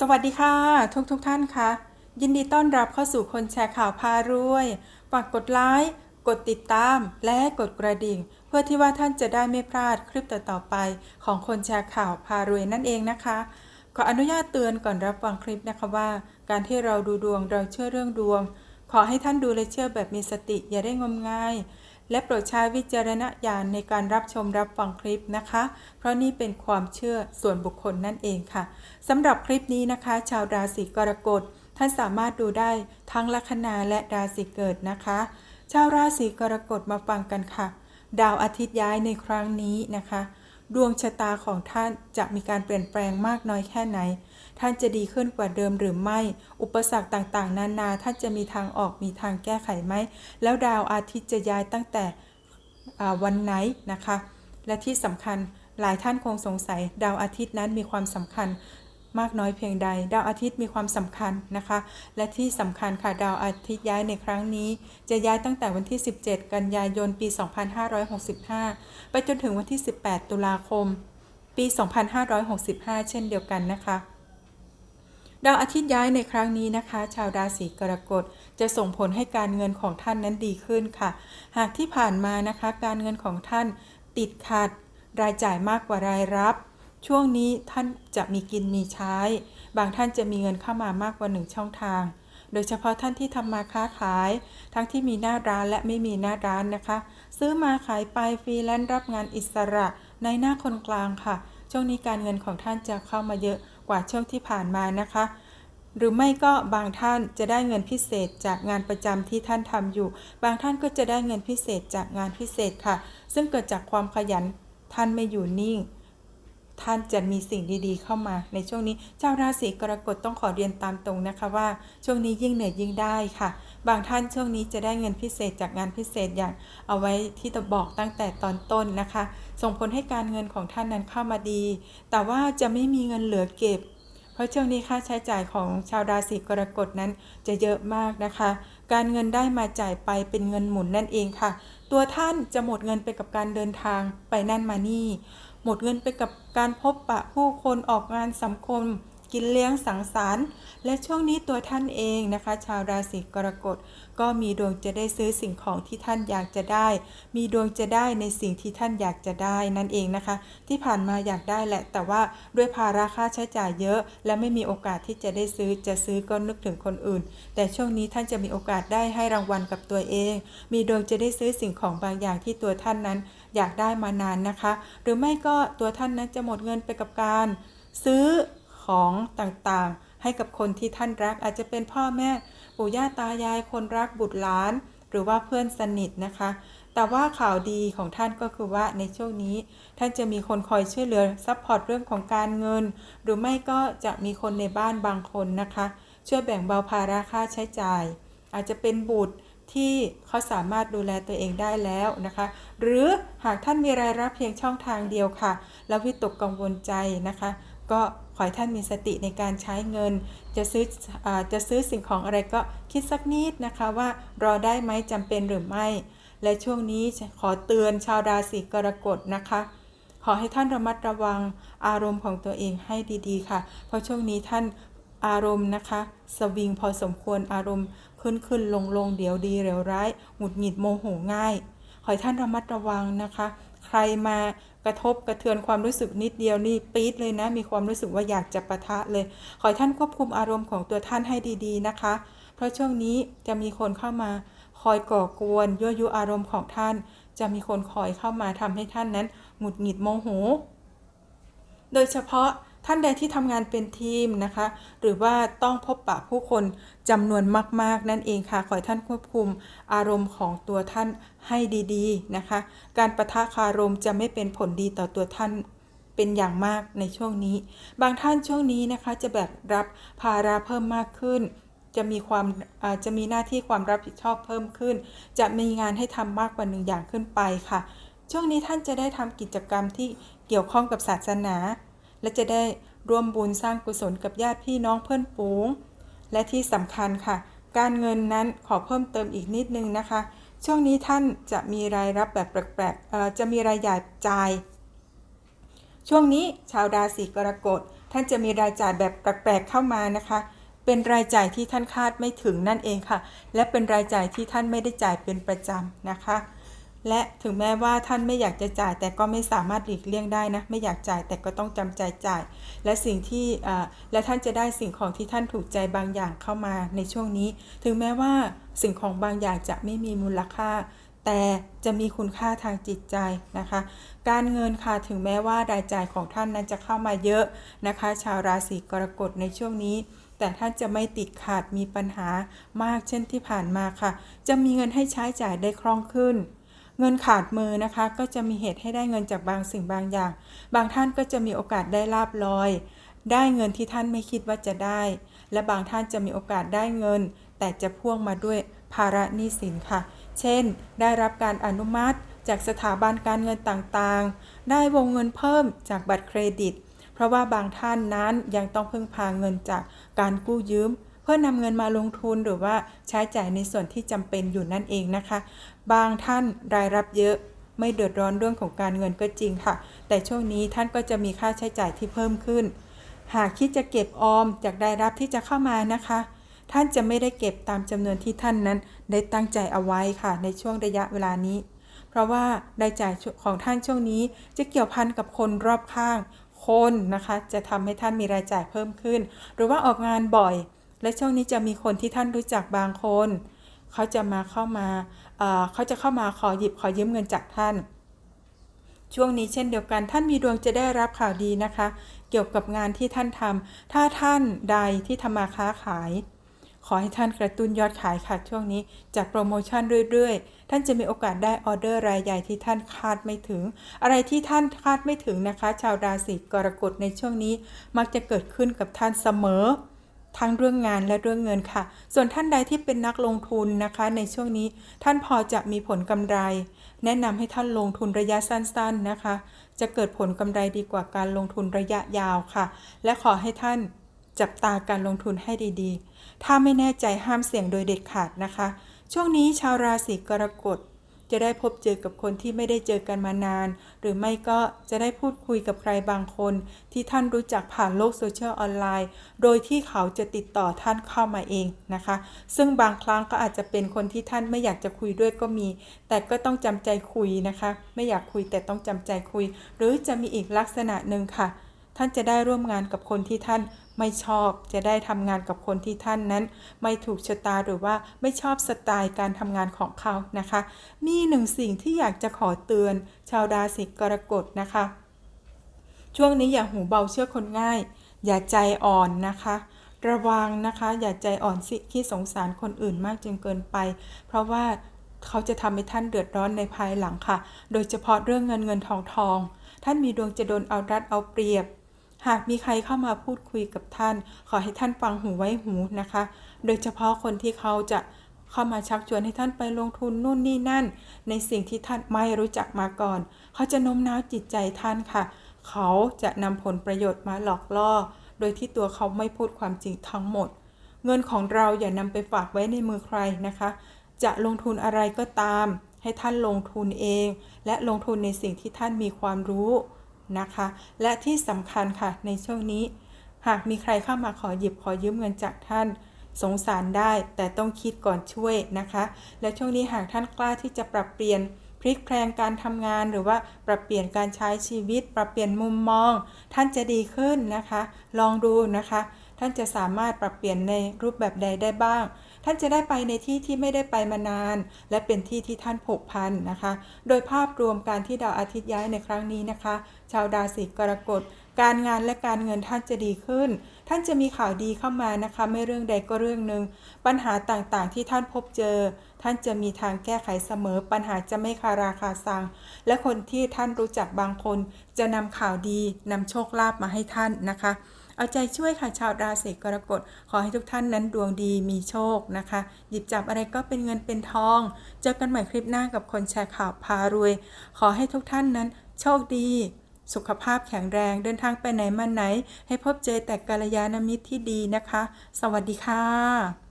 สวัสดีค่ะทุกทุกท่านคะยินดีต้อนรับเข้าสู่คนแชร์ข่าวพารวยฝากกดไลค์กดติดตามและกดกระดิ่ง เพื่อที่ว่าท่านจะได้ไม่พลาดคลิปต่อๆไป ของคนแชร์ข่าวพารวยนั่นเองนะคะ ขออนุญาตเตือนก่อนรับฟังคลิปนะคะว่า การที่เราดูดวงเราเชื่อเรื่องดวง ขอให้ท่านดูและเชื่อแบบมีสติอย่าได้งมงาย และโปรดใช้วิจารณญาณในการรับชมรับฟังคลิปนะคะ เพราะนี่เป็นความเชื่อส่วนบุคคลนั่นเองค่ะสำหรับคลิปนี้นะคะ ชาวราศีกรกฎท่านสามารถดูได้ทั้งลัคนาและราศีเกิดนะคะ ชาวราศีกรกฎมาฟังกันค่ะ ดาวอาทิตย์ย้ายในครั้งนี้นะคะ ดวงชะตาของท่านจะมีการเปลี่ยนแปลงมากน้อยแค่ไหน ท่านจะดีขึ้นกว่าเดิมหรือไม่ อุปสรรคต่างๆ นานาท่านจะมีทางออกมีทางแก้ไขไหม แล้วดาวอาทิตย์จะย้ายตั้งแต่วันไหนนะคะ และที่สำคัญหลายท่านคงสงสัย ดาวอาทิตย์นั้นมีความสำคัญมากน้อยเพียงใด ดาวอาทิตย์มีความสำคัญนะคะ และที่สำคัญค่ะดาวอาทิตย์ย้ายในครั้งนี้ จะย้ายตั้งแต่วันที่ 17 กันยายนปี 2565 ไปจนถึงวันที่ 18 ตุลาคม ปี 2565 เช่นเดียวกันนะคะ ดาวอาทิตย์ย้ายในครั้งนี้นะคะ ชาวราศีกรกฎจะส่งผลให้การเงินของท่านนั้นดีขึ้นค่ะ หากที่ผ่านมานะคะ การเงินของท่านติดขัด รายจ่ายมากกว่ารายรับ ช่วงนี้ท่านจะมีกินมีใช้ บางท่านจะมีเงินเข้ามามากกว่าหนึ่งช่องทาง โดยเฉพาะท่านที่ทำมาค้าขาย ทั้งที่มีหน้าร้านและไม่มีหน้าร้านนะคะ ซื้อมาขายไปฟรีแลนซ์รับงานอิสระในหน้าคนกลางค่ะ ช่วงนี้การเงินของท่านจะเข้ามาเยอะ กว่าช่วงที่ผ่านมานะคะ หรือไม่ก็บางท่านจะได้เงินพิเศษจากงานประจำที่ท่านทำอยู่ บางท่านก็จะได้เงินพิเศษจากงานพิเศษค่ะ ซึ่งเกิดจากความขยันท่านไม่อยู่นิ่ง ท่านจะมีสิ่งดีๆ เข้ามาในช่วงนี้ชาวราศีกรกฎต้องขอเรียนตามตรงนะคะว่า ช่วงนี้ยิ่งเหนื่อยยิ่งได้ค่ะ บางท่านช่วงนี้จะได้เงินพิเศษจากงานพิเศษอย่างเอาไว้ที่ตะบอกตั้งแต่ตอนต้นนะคะ ส่งผลให้การเงินของท่านนั้นเข้ามาดี แต่ว่าจะไม่มีเงินเหลือเก็บ เพราะช่วงนี้ค่าใช้จ่ายของชาวราศีกรกฎนั้นจะเยอะมากนะคะ การเงินได้มาจ่ายไปเป็นเงินหมุนนั่นเองค่ะ ตัวท่านจะหมดเงินไปกับการเดินทางไปนั่นมานี่ หมดเงินไปกับการพบปะผู้คนออกงานสังคม กินเลี้ยงสังสรรค์ และช่วงนี้ตัวท่านเองนะคะ ชาวราศีกรกฎก็มีดวงจะได้ซื้อสิ่งของที่ท่านอยากจะได้ มีดวงจะได้ในสิ่งที่ท่านอยากจะได้นั่นเองนะคะ ที่ผ่านมาอยากได้แหละ แต่ว่าด้วยภาระค่าใช้จ่ายเยอะ และไม่มีโอกาสที่จะได้ซื้อจะซื้อก็นึกถึงคนอื่น แต่ช่วงนี้ท่านจะมีโอกาสได้ให้รางวัลกับตัวเอง มีดวงจะได้ซื้อสิ่งของบางอย่างที่ตัวท่านนั้น อยากได้มานานนะคะ หรือไม่ก็ตัวท่านนั้นจะหมดเงินไปกับการซื้อ ของต่างๆ ให้กับคนที่ท่านรักอาจจะเป็นพ่อแม่ปู่ย่าตายายคนรักบุตรหลาน หรือว่าเพื่อนสนิทนะคะ แต่ว่าข่าวดีของท่านก็คือว่าในช่วงนี้ ท่านจะมีคนคอยช่วยเหลือซัพพอร์ตเรื่องของการเงิน หรือไม่ก็จะมีคนในบ้านบางคนนะคะ ช่วยแบ่งเบาภาระค่าใช้จ่าย อาจจะเป็นบุตรที่เขาสามารถดูแลตัวเองได้แล้วนะคะ หรือหากท่านมีรายรับเพียงช่องทางเดียวค่ะ แล้ววิตกกังวลใจนะคะ ก็ขอให้ท่านมีสติในการใช้เงิน จะซื้ออจะซื้อสิ่งของอะไรก็คิดสักนิดนะคะว่ารอได้ไหมจำเป็นหรือไม่ และช่วงนี้ขอเตือนชาวราศีกรกฎนะคะขอให้ท่านระมัดระวังอารมณ์ของตัวเองให้ดีๆ ค่ะ เพราะช่วงนี้ท่านอารมณ์นะคะ สวิงพอสมควรอารมณ์ขึ้นขึ้นลงลงเดี๋ยวดีเดี๋ยวร้ายหงุดหงิดโมโหง่าย ขอให้ท่านระมัดระวังนะคะ ใครมากระทบกระเทือนความรู้สึกนิดเดียวนี่ปี๊ดเลยนะ มีความรู้สึกว่าอยากจะปะทะเลย ขอให้ท่านควบคุมอารมณ์ของตัวท่านให้ดีๆนะคะ เพราะช่วงนี้จะมีคนเข้ามาคอยก่อกวนยั่วยุอารมณ์ของท่าน จะมีคนคอยเข้ามาทำให้ท่านนั้นหงุดหงิดโมโห โดยเฉพาะ ท่านใดที่ทำงานเป็นทีมนะคะ หรือว่าต้องพบปะผู้คนจำนวนมาก ๆ นั่นเองค่ะ ขอให้ท่านควบคุมอารมณ์ของตัวท่านให้ดีๆนะคะ การประทะคารมจะไม่เป็นผลดีต่อตัวท่านเป็นอย่างมากในช่วงนี้ บางท่านช่วงนี้นะคะจะแบบรับภาระเพิ่มมากขึ้น จะมีความจะมีหน้าที่ความรับผิดชอบเพิ่มขึ้น จะมีงานให้ทำมากกว่าหนึ่งอย่างขึ้นไปค่ะ ช่วงนี้ท่านจะได้ทำกิจกรรมที่เกี่ยวข้องกับศาสนา และจะได้ร่วมบุญสร้างกุศลกับญาติพี่น้องเพื่อนฝูง และที่สำคัญค่ะ การเงินนั้นขอเพิ่มเติมอีกนิดนึงนะคะ ช่วงนี้ท่านจะมีรายรับแบบแปลกๆจะมีรายจ่ายจ่าย ช่วงนี้ชาวราศีกรกฎท่านจะมีรายจ่ายแบบแปลกๆเข้ามานะคะ เป็นรายจ่ายที่ท่านคาดไม่ถึงนั่นเองค่ะ และเป็นรายจ่ายที่ท่านไม่ได้จ่ายเป็นประจำนะคะ และถึงแม้ว่าท่านไม่อยากจะจ่าย แต่ก็ไม่สามารถหลีกเลี่ยงได้นะไม่อยากจ่ายแต่ก็ต้องจำใจจ่าย และสิ่งที่และท่านจะได้สิ่งของที่ท่านถูกใจบางอย่างเข้ามาในช่วงนี้ ถึงแม้ว่าสิ่งของบางอย่างจะไม่มีมูลค่า แต่จะมีคุณค่าทางจิตใจนะคะ การเงินค่ะถึงแม้ว่ารายจ่ายของท่านนั้นจะเข้ามาเยอะนะคะ ชาวราศีกรกฎในช่วงนี้แต่ท่านจะไม่ติดขาดมีปัญหามากเช่นที่ผ่านมาค่ะ จะมีเงินให้ใช้จ่ายได้คล่องขึ้น เงินขาดมือนะคะก็จะมีเหตุให้ได้เงินจากบางสิ่งบางอย่าง บางท่านก็จะมีโอกาสได้ลาบลอย ได้เงินที่ท่านไม่คิดว่าจะได้ และบางท่านจะมีโอกาสได้เงิน แต่จะพ่วงมาด้วยภาระหนี้สินค่ะ เช่น ได้รับการอนุมัติจากสถาบันการเงินต่างๆ ได้วงเงินเพิ่มจากบัตรเครดิต เพราะว่าบางท่านนั้นยังต้องพึ่งพาเงินจากการกู้ยืม เพื่อนำเงินมาลงทุนหรือว่าใช้จ่ายในส่วนที่จำเป็นอยู่นั่นเองนะคะ บางท่านรายรับเยอะไม่เดือดร้อนเรื่องของการเงินก็จริงค่ะ แต่ช่วงนี้ท่านก็จะมีค่าใช้จ่ายที่เพิ่มขึ้น หากคิดจะเก็บออมจากรายรับที่จะเข้ามานะคะ ท่านจะไม่ได้เก็บตามจำนวนที่ท่านนั้น ได้ตั้งใจเอาไว้ค่ะ ในช่วงระยะเวลานี้ เพราะว่ารายจ่ายของท่านช่วงนี้จะเกี่ยวพันกับคนรอบข้าง คนนะคะ จะทำให้ท่านมีรายจ่ายเพิ่มขึ้น หรือว่าออกงานบ่อย และช่วงนี้จะมีคนที่ท่านรู้จักบางคน เขาจะมาเข้ามาเเขาจะเข้ามาขอหยิบขอยืมเงินจากท่าน ช่วงนี้เช่นเดียวกัน ท่านมีดวงจะได้รับข่าวดีนะคะ เกี่ยวกับงานที่ท่านทำถ้าท่านใดที่ทำมาค้าขายขอให้ท่านกระตุ้นยอดขายค่ะช่วงนี้จากโปรโมชั่นเรื่อยๆ ท่านจะมีโอกาสได้ออเดอร์รายใหญ่ที่ท่านคาดไม่ถึง อะไรที่ท่านคาดไม่ถึงนะคะ ชาวราศีกรกฎในช่วงนี้มักจะเกิดขึ้นกับท่านเสมอ ทั้งเรื่องงานและเรื่องเงินค่ะ ส่วนท่านใดที่เป็นนักลงทุนนะคะ ในช่วงนี้ท่านพอจะมีผลกำไร แนะนำให้ท่านลงทุนระยะสั้นๆนะคะ จะเกิดผลกำไรดีกว่าการลงทุนระยะยาวค่ะ และขอให้ท่านจับตาการลงทุนให้ดีๆ ถ้าไม่แน่ใจห้ามเสี่ยงโดยเด็ดขาดนะคะ ช่วงนี้ชาวราศีกรกฎ จะได้พบเจอกับคนที่ไม่ได้เจอกันมานาน หรือไม่ก็จะได้พูดคุยกับใครบางคน ที่ท่านรู้จักผ่านโลกโซเชียลออนไลน์ โดยที่เขาจะติดต่อท่านเข้ามาเองนะคะ ซึ่งบางครั้งก็อาจจะเป็นคนที่ท่านไม่อยากจะคุยด้วยก็มี แต่ก็ต้องจำใจคุยนะคะ ไม่อยากคุยแต่ต้องจำใจคุย หรือจะมีอีกลักษณะหนึ่งค่ะ ท่านจะได้ร่วมงานกับคนที่ท่าน ไม่ชอบจะได้ทำงานกับคนที่ท่านนั้น ไม่ถูกชะตาหรือว่าไม่ชอบสไตล์การทำงานของเขานะคะ มีหนึ่งสิ่งที่อยากจะขอเตือน ชาวราศีกรกฎนะคะ ช่วงนี้อย่าหูเบาเชื่อคนง่าย อย่าใจอ่อนนะคะระวังนะคะอย่าใจอ่อนสิที่สงสารคนอื่นมากจนเกินไป เพราะว่าเขาจะทำให้ท่านเดือดร้อนในภายหลังค่ะ โดยเฉพาะเรื่องเงินเงินทองทอง ท่านมีดวงจะโดนเอารัดเอาเปรียบ หากมีใครเข้ามาพูดคุยกับท่าน ขอให้ท่านฟังหูไว้หูนะคะ โดยเฉพาะคนที่เขาจะเข้ามาชักชวนให้ท่านไปลงทุนนู่นนี่นั่น ในสิ่งที่ท่านไม่รู้จักมาก่อน เขาจะโน้มน้าวจิตใจท่านค่ะ เขาจะนำผลประโยชน์มาหลอกล่อ โดยที่ตัวเขาไม่พูดความจริงทั้งหมด เงินของเราอย่านำไปฝากไว้ในมือใครนะคะ จะลงทุนอะไรก็ตาม ให้ท่านลงทุนเอง และลงทุนในสิ่งที่ท่านมีความรู้ นะคะ และที่สำคัญค่ะในช่วงนี้ หากมีใครเข้ามาขอหยิบขอยืมเงินจากท่าน สงสารได้แต่ต้องคิดก่อนช่วยนะคะ และช่วงนี้หากท่านกล้าที่จะปรับเปลี่ยนพลิกแพลงการทำงานหรือว่าปรับเปลี่ยนการใช้ชีวิต ปรับเปลี่ยนมุมมอง ท่านจะดีขึ้นนะคะ ลองดูนะคะ ท่านจะสามารถปรับเปลี่ยนในรูปแบบใดได้บ้าง ท่านจะได้ไปในที่ที่ไม่ได้ไปมานาน และเป็นที่ที่ท่านผูกพันนะคะ โดยภาพรวมการที่ดาวอาทิตย์ย้ายในครั้งนี้นะคะ ชาวราศีกรกฎการงานและการเงินท่านจะดีขึ้น ท่านจะมีข่าวดีเข้ามานะคะ ไม่เรื่องใดก็เรื่องหนึ่ง ปัญหาต่างๆที่ท่านพบเจอ ท่านจะมีทางแก้ไขเสมอ ปัญหาจะไม่คาราคาซัง และคนที่ท่านรู้จักบางคน จะนำข่าวดีนำโชคลาภมาให้ท่านนะคะ เอาใจช่วยค่ะชาวราศีกรกฎขอให้ทุกท่านนั้นดวงดีมีโชคนะคะ หยิบจับอะไรก็เป็นเงินเป็นทอง เจอกันใหม่คลิปหน้ากับคนแชร์ข่าวพารวย ขอให้ทุกท่านนั้นโชคดี สุขภาพแข็งแรงเดินทางไปไหนมาไหน ให้พบเจอแต่กัลยาณมิตรที่ดีนะคะ สวัสดีค่ะ